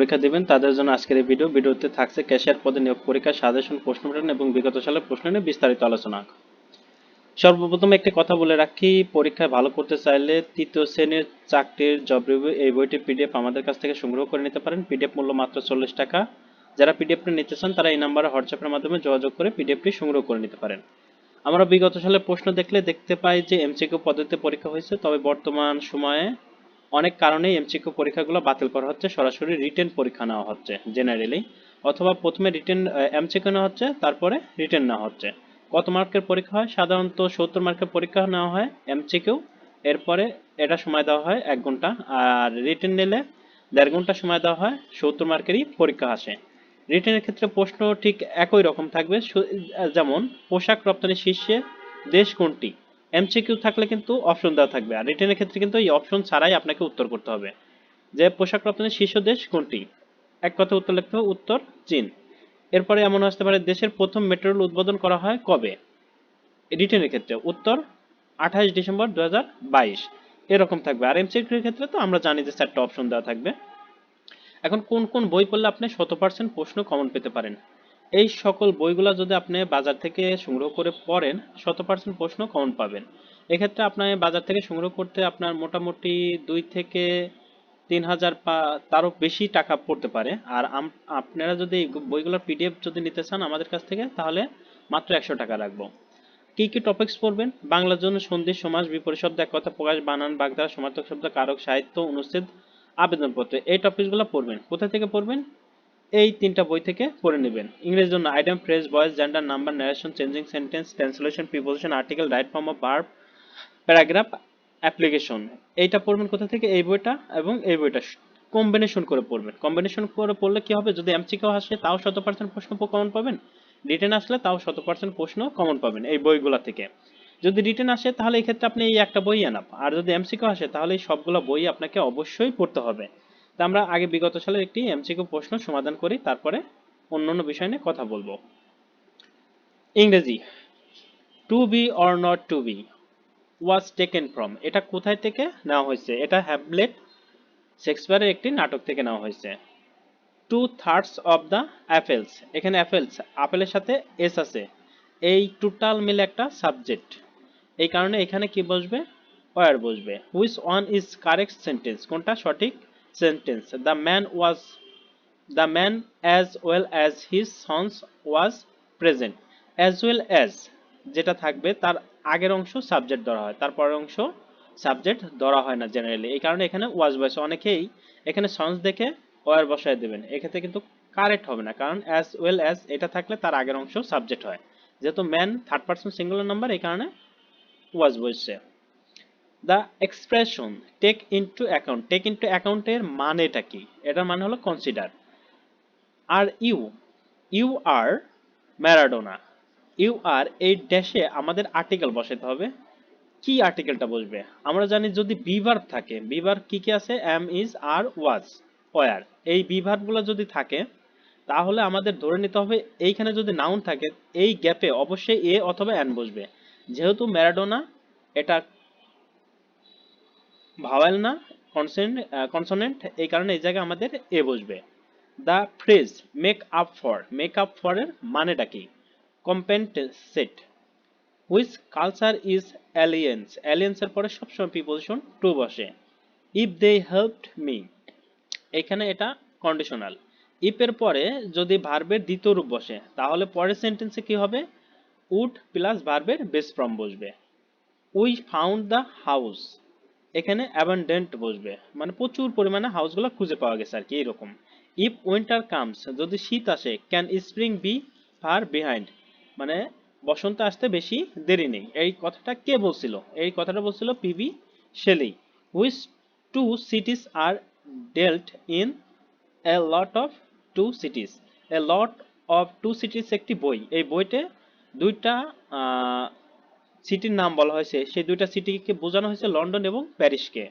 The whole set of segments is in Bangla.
পরীক্ষা দিবেন, তাদের জন্য আজকের এই ভিডিও ভিডিওতে থাকছে ক্যাশিয়ার পদে নিয়োগ পরীক্ষা সাজেশন প্রশ্ন প্যাটার্ন এবং বিগত সালের প্রশ্ন নিয়ে বিস্তারিত আলোচনা। সর্বপ্রথম একটি কথা বলে রাখি, পরীক্ষায় ভালো করতে চাইলে তৃতীয় শ্রেণির চাকরির জব রিভিউ এই বইটির পিডিএফ আমাদের কাছ থেকে সংগ্রহ করে নিতে পারেন। পিডিএফ মূল্য মাত্র চল্লিশ টাকা। যারা পিডিএফটি নিতে চান, তারা এই নাম্বারে হোয়াটসঅ্যাপের মাধ্যমে যোগাযোগ করে পিডিএফটি সংগ্রহ করে নিতে পারেন। আমরা বিগত সালের প্রশ্ন দেখলে দেখতে পাই যে এমসিকিউ পদ্ধতিতে পরীক্ষা হয়েছে, তবে বর্তমান সময়ে অনেক কারণেই এমসিকিউ পরীক্ষাগুলো বাতিল করা হচ্ছে, সরাসরি রিটেন পরীক্ষা নেওয়া হচ্ছে জেনারেলি অথবা প্রথমে রিটেন এমসিকিউ নেওয়া হচ্ছে, তারপরে রিটেন নেওয়া হচ্ছে। কত মার্কের পরীক্ষা হয়? সাধারণত সত্তর মার্কের পরীক্ষা নেওয়া হয় এমসিকিউ এরপরে এটা সময় দেওয়া হয় এক ঘণ্টা, আর রিটেন নিলে দেড় ঘণ্টা সময় দেওয়া হয়, সত্তর মার্কেরই পরীক্ষা আসে। রিটেনের ক্ষেত্রে প্রশ্ন ঠিক একই রকম থাকবে যেমন, পোশাক রপ্তানি শীর্ষে দেশ কোনটি? এমসিকিউ থাকলে কিন্তু অপশন দেওয়া থাকবে। আর রিটেনের ক্ষেত্রে কিন্তু এই অপশন ছাড়াই আপনাকে উত্তর করতে হবে। যে পোশাক রপ্তানির শীর্ষ দেশ কোনটি? এক কথা উত্তর লিখতে হবে, উত্তর চীন। এরপরে এমন আসতে পারে, দেশের প্রথম মেট্রো উদ্বোধন করা হয় কবে? রিটেনের ক্ষেত্রে উত্তর আঠাশ ডিসেম্বর দু বাইশ। এরকম থাকবে। আর এমসিকিউর ক্ষেত্রে তো আমরা জানি যে চারটা অপশন দেওয়া থাকবে। এখন কোন কোন বই পড়লে আপনি শত পার্সেন্ট প্রশ্ন কমন পেতে পারেন? এই সকল বইগুলো যদি আপনি বাজার থেকে সংগ্রহ করে পড়েন, শত পার্সেন্ট প্রশ্ন কমন পাবেন। এক্ষেত্রে আপনার বাজার থেকে সংগ্রহ করতে আপনার মোটামুটি দুই থেকে তিন হাজার তারও বেশি টাকা পড়তে পারে। আর আপনারা যদি বইগুলোর পিডিএফ যদি নিতে চান আমাদের কাছ থেকে, তাহলে মাত্র একশো টাকা রাখব। কি কি টপিকস পড়বেন? বাংলার জন্য সন্ধি, সমাজ বিপরীত শব্দ এক কথা প্রকাশ, বানান, বাগধারা, সমার্থক শব্দ, কারক, সাহিত্য, অনুচ্ছেদ, আবেদনপত্র, এই টপিকসগুলো পড়বেন। কোথা থেকে পড়বেন? এই তিনটা বই থেকে পড়ে নেবেন। ইংরেজির জন্য item phrase voice gender number narration changing sentence translation preposition article right form of verb paragraph application এইটা পড়বেন কোথা থেকে? এই বইটা এবং এই বইটা কম্বিনেশন করে পড়বেন। কম্বিনেশন করে পড়লে কি হবে? যদি এমসিকিউ আসে, তাও শত পার্সেন্ট প্রশ্ন কমন পাবেন। রিটেন আসলে তাও শত পার্সেন্ট প্রশ্ন কমন পাবেন এই বইগুলা থেকে। যদি রিটেন আসে, তাহলে এই ক্ষেত্রে আপনি এই একটা বই আনাপ। আর যদি এমসিকিউ আসে, তাহলে এই সবগুলো বই আপনাকে অবশ্যই পড়তে হবে। তা আমরা আগে বিগত সালের একটি এমসিকিউ প্রশ্ন সমাধান করি, তারপরে অন্য অন্য বিষয় নিয়ে কথা বলব। ইংরেজি to be or not to be was taken from এটা কোথায় থেকে নেওয়া হয়েছে? এটা হ্যাবলেট শেক্সপিয়ারের একটি নাটক থেকে নেওয়া হয়েছে। Two thirds of the apples এখানে অ্যাপেলস আপেলের সাথে এস আছে। এই টোটাল মিলে একটা সাবজেক্ট এই কারণে এখানে কি বসবে? ওয়ার বসবে। Which one is correct sentence কোনটা সঠিক? Sentence the man was the man as well as his sons was present as well as যেটা থাকবে তার আগের অংশ সাবজেক্ট ধরা হয় তারপরের অংশ সাবজেক্ট ধরা হয় না জেনারেলি এই কারণে এখানে ওয়াজ বয়স অনেকেই এখানে সন্স দেখে ওয়ার বসায় দেবেন। এক্ষেত্রে কিন্তু কারেক্ট হবে না, কারণ অ্যাজ ওয়েল অ্যাজ এটা থাকলে তার আগের অংশ সাবজেক্ট হয়। যেহেতু man third person singular number এই কারণে ওয়াজ বসছে। The expression take into account take into অ্যাকাউন্টের মানেটা কি? এটার মানে হলো consider are you you are Maradona you are এই ড্যাশে আমাদের আর্টিকেল বসাতে হবে। কি আর্টিকেলটা বসবে? আমরা জানি যদি বিভার থাকে, বিভার কি কি আছে? Am is are was were এই বিভারগুলো যদি থাকে, তাহলে আমাদের ধরে নিতে হবে এইখানে যদি নাউন থাকে, এই গ্যাপে অবশ্যই এ অথবা অ্যান বসবে। যেহেতু ম্যারাডোনা এটা ভাওয়েল না কনসেন্ট কনসোনেন্ট এই কারণে এই জায়গায় আমাদের এ বসবে। The phrase make up for make up for এর মানেটা কি? Compensate which culture is aliens অ্যালিয়েন্সের পরে সবসময় প্রিপোজিশন টু বসে। ইফ দে হেল্পড মি এখানে এটা কন্ডিশনাল ইফের পরে যদি ভার্বের দ্বিতীয় রূপ বসে, তাহলে পরের সেন্টেন্সে কি হবে? উড প্লাস ভার্বের বেস ফর্ম বসবে। উই ফাউন্ড দ্য হাউস এখানে অ্যাবান্ডেন্ট বসবে। মানে প্রচুর পরিমাণে হাউসগুলো খুঁজে পাওয়া গেছে আর কি এরকম ইফ উইন্টার কামস যদি শীত আসে can spring be far behind মানে বসন্ত আসতে বেশি দেরি নেই। এই কথাটা কে বলছিল? এই কথাটা বলছিল P B Shelley which two cities are dealt in a lot of two cities a lot of two cities একটি বই। এই বইতে দুইটা সিটির নাম বলা হয়েছে। সেই দুইটা সিটিকে বোঝানো হয়েছে লন্ডন এবং প্যারিসকে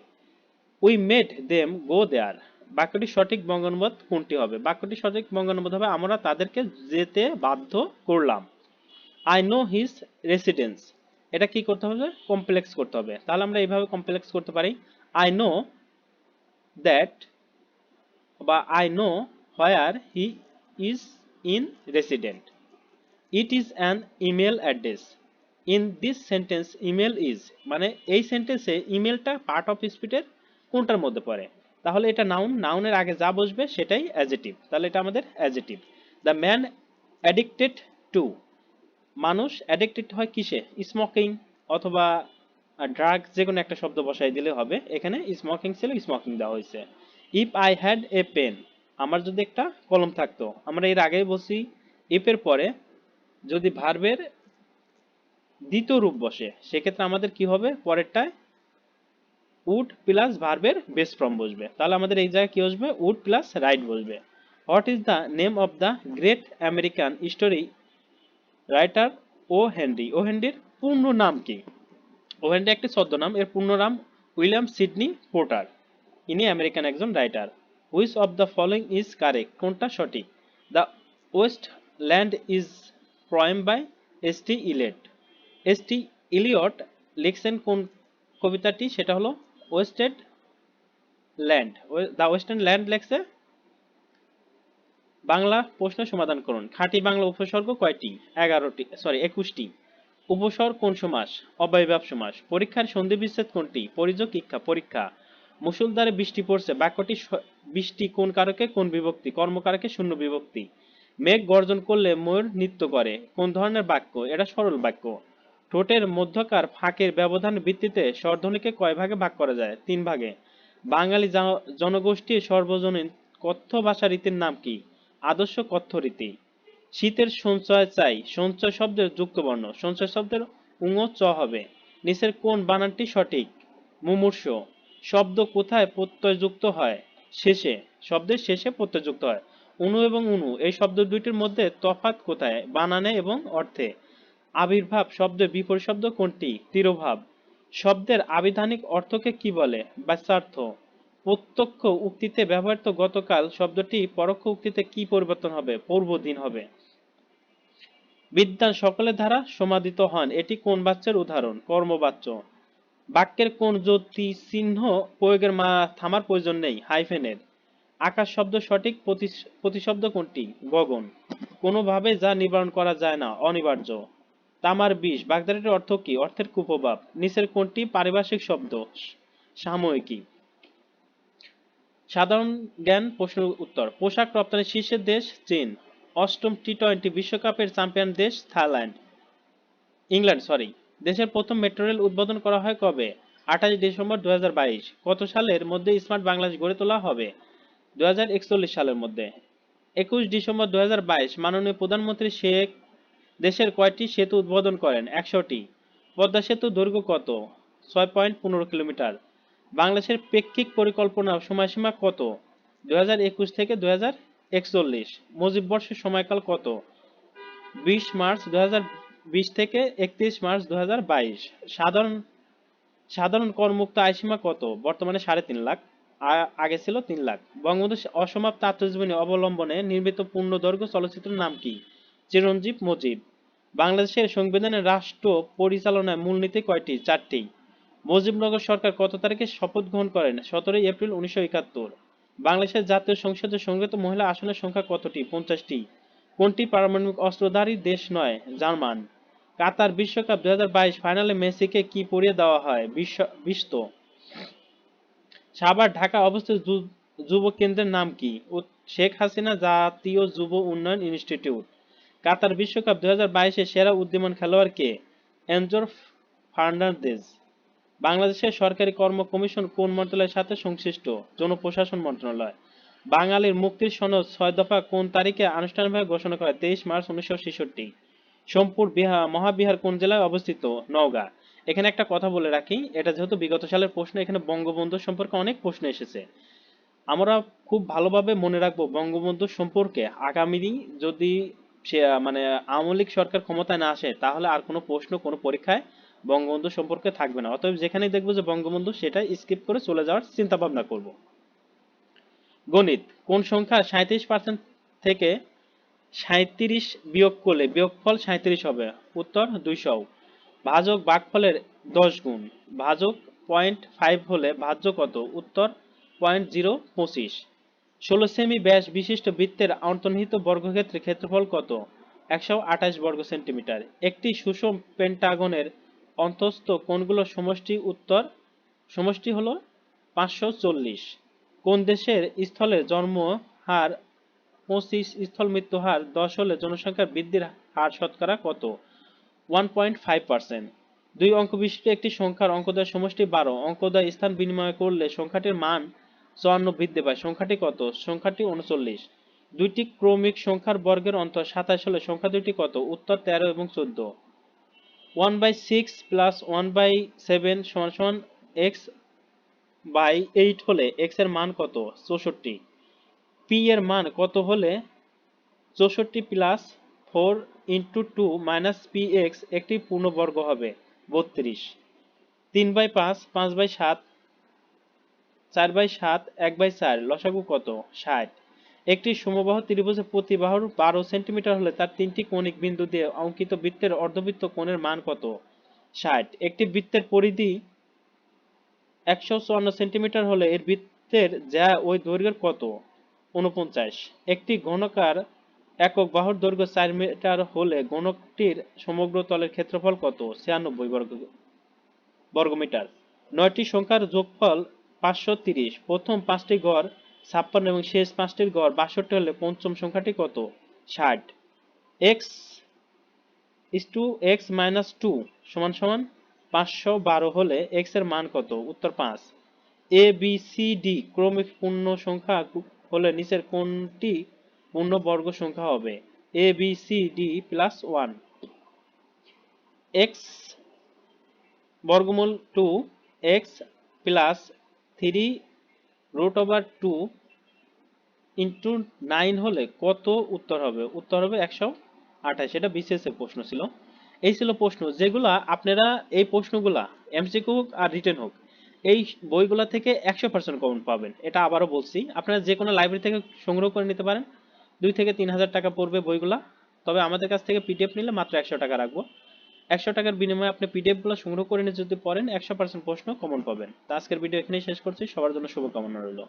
we made them go there. বাক্যটি সঠিক বঙ্গানুবাদ কোনটি হবে? বাক্যটি সঠিক বঙ্গানুবাদ হবে, আমরা তাদেরকে যেতে বাধ্য করলাম। আই নো হিজ রেসিডেন্স এটা কি করতে হবে? কমপ্লেক্স করতে হবে। তাহলে আমরা এইভাবে কমপ্লেক্স করতে পারি। আই নো দ্যাট বা I know where he is in resident it is an email address in this sentence email is মানে এই সেন্টেন্সে ইমেলটা পার্ট অফ স্পিচের কোনটার মধ্যে পড়ে? তাহলে এটা নাউন নাউনের আগে যা বসবে সেটাই অ্যাজেটিভ তাহলে এটা আমাদের adjective the man addicted to মানুষ অ্যাডিক্টেড হয় কিসে? স্মোকিং অথবা ড্রাগ যে কোনো একটা শব্দ বসাই দিলে হবে। এখানে স্মোকিং ছিল স্মোকিং দেওয়া হয়েছে। If I had a pen আমার যদি একটা কলম থাকতো। আমরা এর আগেই বলছি ইফের পরে যদি ভার্বের দ্বিতীয় রূপ বসে। সেক্ষেত্রে আমাদের কি হবে? পরেরটায় উড প্লাস ভার্বের বেস ফর্ম বসবে। তাহলে আমাদের এই জায়গায় কি বসবে? উড প্লাস রাইট বসবে। What is the name of the great American story writer O Henry? O হেনরির পূর্ণ নাম কি? ও হেনরি একটি ছদ্মনাম। এর পূর্ণ নাম উইলিয়াম সিডনি পোর্টার। ইনি আমেরিকান একজন writer. Which of the following is correct? কোনটা সঠিক? The waste land is poem by S T Eliot. S T Eliot লিখছেন কোন কবিতাটি? সেটা হলো wasted land the western land লেখছে। বাংলা প্রশ্নের সমাধান করুন। খাঁটি বাংলা উপসর্গ কয়টি? এগারোটি সরি একুশটি। উপসর্গ কোন সমাস? অব্যয়ভাব সমাস। পরীক্ষার সন্ধি বিচ্ছেদ কোনটি? পরিযোগ ইচ্ছা পরীক্ষা। মুসুলধারে বৃষ্টি পড়ছে। বাক্যটি বৃষ্টি কোন কারকে? কোন বিভক্তি? কর্মকারকে শূন্য বিভক্তি। মেঘ গর্জন করলে ময়ূর নৃত্য করে। কোন ধরনের বাক্য? এটা সরল বাক্য। ঠোঁটের মধ্যকার ফাঁকের ব্যবধান ভিত্তিতে স্বরধ্বনিকে কয় ভাগে ভাগ করা যায়? তিন ভাগে। বাঙালি জন- জনগোষ্ঠীর সর্বজনীন কথ্য ভাষা রীতির নাম কি? আদর্শ কথ্য রীতি। শীতের সঞ্চয় চাই, সঞ্চয় শব্দের যুক্ত বর্ণ সঞ্চয় শব্দের উঙ চ হবে। নিচের কোন বানানটি সঠিক? মুমূর্ষ। শব্দ কোথায় প্রত্যয়যুক্ত হয়? শেষে। শব্দের শেষে প্রত্যয়যুক্ত হয়। অনু এবং উনু, এই শব্দ দুইটির মধ্যে তফাৎ কোথায়? বানানে এবং অর্থে। আবির্ভাব শব্দের বিপরীত শব্দ কোনটি? তিরোভাব। শব্দের আবিধানিক অর্থকে কি বলে? বাচ্যার্থ প্রত্যক্ষ উক্তিতে ব্যবহৃত গতকাল শব্দটি পরোক্ষ উক্তিতে কি পরিবর্তন হবে? পূর্বদিন হবে। বিদ্যান সকলের দ্বারা সমাদিত হন। এটি কোন বাচ্চার উদাহরণ? কর্মবাচ্য। বাক্যের কোন জ্যোতি চিহ্ন প্রয়োগের মা থামার প্রয়োজন নেই। হাইফেনের আকাশ শব্দ সঠিক প্রতি- প্রতিশব্দ কোনটি? গগন। কোনোভাবে যা নিবারণ করা যায় না, অনিবার্য। তামার বিষ। বাগদারিটির অর্থ কি? অর্থের কুপ্রভাব। নিচের কোনটি পারিভাষিক শব্দ। সাময়িকী। সাধারণ জ্ঞান প্রশ্নের উত্তর। পোশাক রপ্তানির শীর্ষের দেশ চীন। অষ্টম টি টোয়েন্টি বিশ্বকাপের চ্যাম্পিয়ন দেশ থাইল্যান্ড। ইংল্যান্ড সরি দেশের প্রথম মেট্রো রেল উদ্বোধন করা হয় কবে? আঠাশ ডিসেম্বর দুই হাজার বাইশ। কত সালের মধ্যে স্মার্ট বাংলাদেশ গড়ে তোলা হবে? দু হাজার একচল্লিশ সালের মধ্যে। একুশ ডিসেম্বর দুই হাজার বাইশ। মাননীয় প্রধানমন্ত্রী শেখ দেশের কয়টি সেতু উদ্বোধন করেন? একশোটি। পদ্মা সেতু দৈর্ঘ্য কত? ছয় পয়েন্ট পনেরো কিলোমিটার। বাংলাদেশের প্রেক্ষিক পরিকল্পনা সময়সীমা কত? দু হাজার একুশ থেকে দু একচল্লিশ। মুজিব বর্ষের সময়কাল কত? বিশ মার্চ দু থেকে একত্রিশ মার্চ দু হাজার বাইশ। সাধারণ সাধারণ করমুক্ত আয়সীমা কত? বর্তমানে সাড়ে তিন লাখ। আগে ছিল তিন লাখ। বঙ্গবন্ধু অসমাপ্ত আত্মজীবনী অবলম্বনে নির্মিত পূর্ণদৈর্ঘ্য চলচ্চিত্রের নাম কি? চিরঞ্জীব মুজিব বাংলাদেশের সংবিধানের রাষ্ট্র পরিচালনায় মূলনীতি কয়টি? চারটি। মুজিবনগর সরকার কত তারিখে শপথ গ্রহণ করেন? সতেরোই এপ্রিল উনিশশো একাত্তর। বাংলাদেশের জাতীয় সংসদের সংগঠিত মহিলা আসনের সংখ্যা কতটি? পঞ্চাশটি। কোনটি পারমাণবিক অস্ত্রধারী দেশ নয়? জার্মান। কাতার বিশ্বকাপ দুই হাজার বাইশ ফাইনালে মেসিকে কি পরিয়ে দেওয়া হয়? বিশ্ব সাভার, ঢাকা অবস্থিত যুব কেন্দ্রের নাম কি? শেখ হাসিনা জাতীয় যুব উন্নয়ন ইনস্টিটিউট। কাতার বিশ্বকাপ দুই হাজার সেরা উদ্যমান খেলোয়াড় কে? এনজোর ফার্নান্দেজ। বাংলাদেশের সরকারি কর্ম কমিশন কোন মন্ত্রণালয়ের সাথে সংশ্লিষ্ট? জনপ্রশাসন মন্ত্রণালয়। বাঙালির মুক্তির সনদ ছয় দফা কোন তারিখে আনুষ্ঠানিকভাবে ঘোষণা করা তেইশ মার্চ উনিশশো ছেষট্টি? সোমপুর, বিহার, মহাবিহার কোন জেলায় অবস্থিত? নওগাঁ। এখানে একটা কথা বলে রাখি, এটা যেহেতু বিগত সালের প্রশ্ন, এখানে বঙ্গবন্ধু সম্পর্কে অনেক প্রশ্ন এসেছে। আমরা খুব ভালোভাবে মনে রাখব বঙ্গবন্ধু সম্পর্কে। আগামী যদি সে মানে আওয়ামী লীগ সরকার ক্ষমতায় না আসে, তাহলে আর কোনো প্রশ্ন, কোনো পরীক্ষায় বঙ্গবন্ধু সম্পর্কে থাকবে না। অতএব যেখানেই দেখব যে বঙ্গবন্ধু সেটা স্কিপ করে চলে যাওয়ার চিন্তা ভাবনা করব। গণিত, কোন সংখ্যা সাঁত্রিশ পার্সেন্ট থেকে সাঁত্রিশ বিয়োগ করলে বিয়োগফল সাঁত্রিশ হবে? উত্তর দুইশো। ভাজক ভাগফলের দশ গুণ। ভাজক পয়েন্ট ফাইভ হলে ভাজ্য কত? উত্তর পয়েন্ট জিরো পঁচিশ। ষোলো সেমি ব্যাস বিশিষ্ট বৃত্তের অন্তর্নিহিত বর্গক্ষেত্রের ক্ষেত্রফল কত? একশো আঠাশ বর্গ সেন্টিমিটার। একটি সুষম পেন্টাগনের অন্তস্থ কোণগুলোর সমষ্টি উত্তর, সমষ্টি হলো পাঁচশো চল্লিশ। কোন দেশের স্থলে জন্ম হার পঁচিশ স্থল মৃত্যু হার দশ হলে জনসংখ্যার বৃদ্ধির হার শতকরা কত? One point five percent. দুই অঙ্ক বিশিষ্ট একটি সংখ্যার অঙ্কদয় সমষ্টি বারো। অঙ্কদয় স্থান বিনিময় করলে সংখ্যাটির মান চুয়ান্ন বৃদ্ধি পায়। সংখ্যাটি কত? সংখ্যাটি উনচল্লিশ। দুইটি ক্রমিক সংখ্যার বর্গের অন্তর সাতাশ হলে সংখ্যা দুইটি কত? উত্তর তেরো এবং চোদ্দ। One by six plus one by seven সমান সমান এক্স বাই এইট হলে এক্সের মান কত? চৌষট্টি। পি এর মান কত হলে? চৌষট্টি plus four into two minus P X একটি পূর্ণবর্গ হবে। বত্রিশ। তিন বাই পাঁচ পাঁচ বাই সাত চার বাই সাত, এক বাই চার, লসাগু কত? ষাট। একটি সমবাহু ত্রিভুজের প্রতি বাহুর বারো সেন্টিমিটার হলে তার তিনটি কৌণিক বিন্দু দিয়ে অঙ্কিত বৃত্তের অর্ধবৃত্ত কোণের মান কত? ষাট। একটি বৃত্তের পরিধি একশো চুয়ান্ন সেন্টিমিটার হলে এর বৃত্তের যা ওই দৈর্ঘ্যের কত? উনপঞ্চাশ একটি ঘনকার একক বাহুর দৈর্ঘ্য চার মিটার হলে ঘনকটির সমগ্র তলের ক্ষেত্রফল কত? ছিয়ানব্বই বর্গ বর্গমিটার। নয়টি সংখ্যার যোগফল পাঁচশো তিরিশ। প্রথম পাঁচটি গড় ছাপ্পান্ন এবং শেষ পাঁচটির গড় বাষট্টি হলে পঞ্চম সংখ্যাটি কত? ষাট। X is two X minus two সমান সমান পাঁচশো বারো হলে এক্সের মান কত? উত্তর পাঁচ। এ, বি, সি, ডি ক্রমিক পূর্ণ সংখ্যা হলে নিচের কোনটি পূর্ণ বর্গ সংখ্যা হবে? A, B, C, D plus one. X বর্গমূল two X plus three root over two into nine হলে কত উত্তর হবে? উত্তর হবে একশো আঠাশ। এটা বিসিএস এর প্রশ্ন ছিল। এই ছিল প্রশ্ন। যেগুলা আপনারা এই প্রশ্নগুলা এমসিকিউ হোক আর রিটেন হোক, এই বইগুলা থেকে একশো পার্সেন্ট কমন পাবেন। এটা আবারও বলছি। আপনারা যে কোনো লাইব্রেরি থেকে সংগ্রহ করে নিতে পারেন। দুই থেকে তিন হাজার টাকা পড়বে বইগুলা। তবে আমাদের কাছ থেকে পিডিএফ নিলে মাত্র একশো টাকা রাখব। একশো টাকার বিনিময়ে আপনি পিডিএফগুলো সংগ্রহ করে নিয়ে যদি পড়েন, একশো পার্সেন্ট প্রশ্ন কমন পাবেন। তো আজকের ভিডিও এখানেই শেষ করছি। সবার জন্য শুভকামনা রইল।